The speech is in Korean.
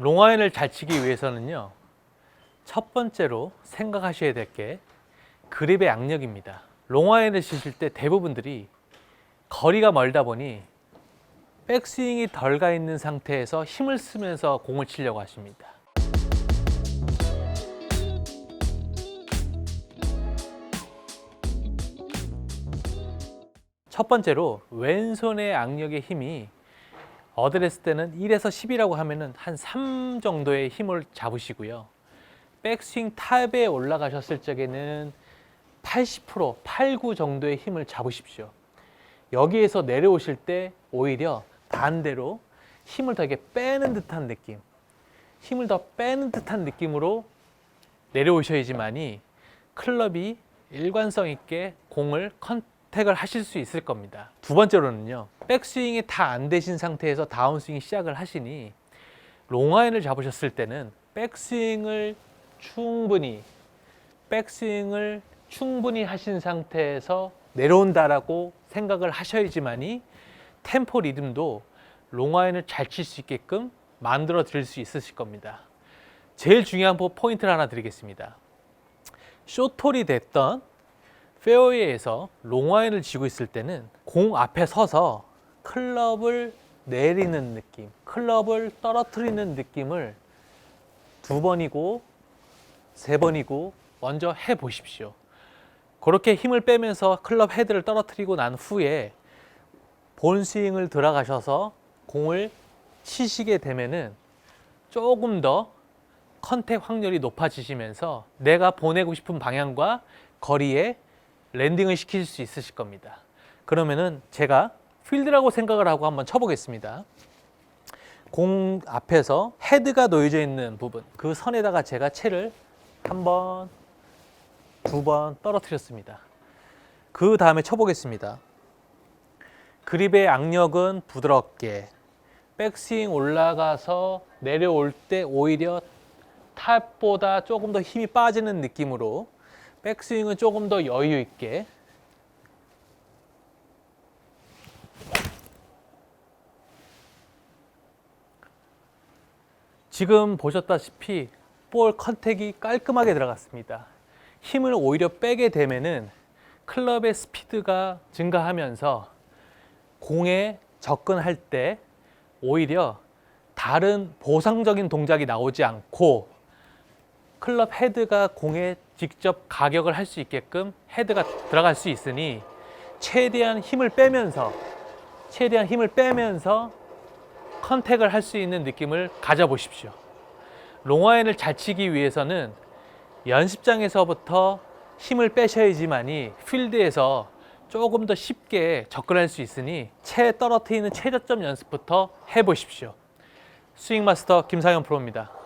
롱아인을 잘 치기 위해서는요. 첫 번째로 생각하셔야 될 게 그립의 양력입니다. 롱아인을 치실 때 대부분들이 거리가 멀다 보니 백스윙이 덜 가 있는 상태에서 힘을 쓰면서 공을 치려고 하십니다. 첫 번째로 왼손의 악력의 힘이 어드레스 때는 1에서 10이라고 하면은 한 3 정도의 힘을 잡으시고요. 백스윙 탑에 올라가셨을 적에는 80%, 8, 9 정도의 힘을 잡으십시오. 여기에서 내려오실 때 오히려 반대로 힘을 더 이렇게 빼는 듯한 느낌, 힘을 더 빼는 듯한 느낌으로 내려오셔야지만이 클럽이 일관성 있게 공을 컨 택을 하실 수 있을 겁니다. 두 번째로는요, 백스윙이 다 안 되신 상태에서 다운스윙 시작을 하시니 롱아인을 잡으셨을 때는 백스윙을 충분히 백스윙을 충분히 하신 상태에서 내려온다라고 생각을 하셔야지만이 템포 리듬도 롱아인을 잘 칠 수 있게끔 만들어 드릴 수 있으실 겁니다. 제일 중요한 포- 포인트를 하나 드리겠습니다. 쇼톨이 됐던 페어웨이에서 롱아인을 쥐고 있을 때는 공 앞에 서서 클럽을 내리는 느낌, 클럽을 떨어뜨리는 느낌을 두 번이고 세 번이고 먼저 해 보십시오. 그렇게 힘을 빼면서 클럽 헤드를 떨어뜨리고 난 후에 본 스윙을 들어가셔서 공을 치시게 되면은 조금 더 컨택 확률이 높아지시면서 내가 보내고 싶은 방향과 거리에 랜딩을 시킬 수 있으실 겁니다. 그러면은 제가 필드라고 생각을 하고 한번 쳐보겠습니다. 공 앞에서 헤드가 놓여져 있는 부분, 그 선에다가 제가 채를 한 번, 두 번 떨어뜨렸습니다. 그 다음에 쳐보겠습니다. 그립의 악력은 부드럽게, 백스윙 올라가서 내려올 때 오히려 탑보다 조금 더 힘이 빠지는 느낌으로 백스윙은 조금 더 여유 있게 지금 보셨다시피 볼 컨택이 깔끔하게 들어갔습니다. 힘을 오히려 빼게 되면은 클럽의 스피드가 증가하면서 공에 접근할 때 오히려 다른 보상적인 동작이 나오지 않고 클럽 헤드가 공에 직접 가격을 할 수 있게끔 헤드가 들어갈 수 있으니 최대한 힘을 빼면서 최대한 힘을 빼면서 컨택을 할 수 있는 느낌을 가져보십시오. 롱아인을 잘 치기 위해서는 연습장에서부터 힘을 빼셔야지만이 필드에서 조금 더 쉽게 접근할 수 있으니 채 떨어뜨리는 최저점 연습부터 해보십시오. 스윙 마스터 김상현 프로입니다.